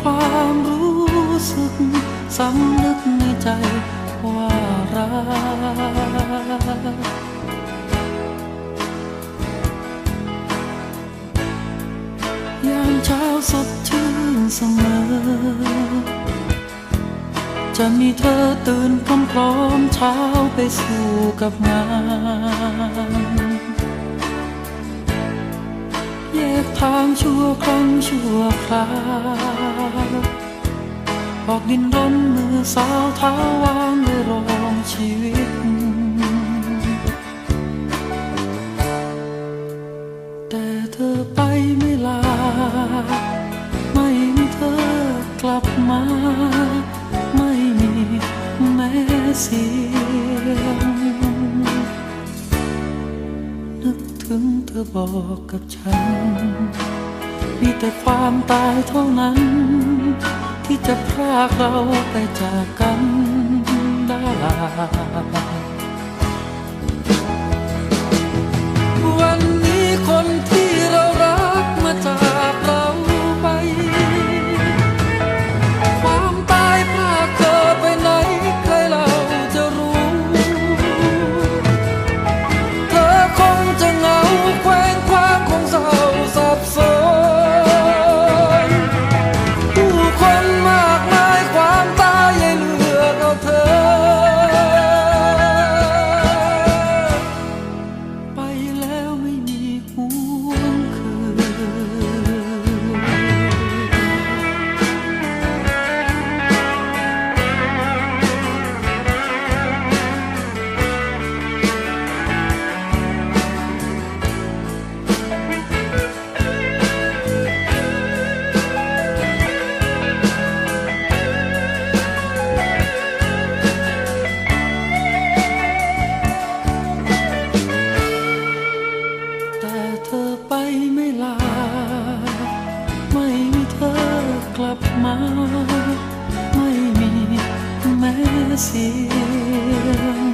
ความรู้สึกสำนึกในใจว่ารักยามเช้าสดชื่นเสมอ จะมีเธอตื่นพร้อมๆเช้าไปสู่กับงาน ชั่วครั้งชั่วคราวออกดินรนมือสาวเท้าวางเลยรองชีวิต แต่เธอไปไม่ลา ไม่มีเธอกลับมา ไม่มีแม้เสียงนึกถึงเธอบอกกับฉัน มีแต่ความตายเท่านั้น ที่จะพรากเราไปจากกันได้ ลับมา ไม่มีแม้เสียง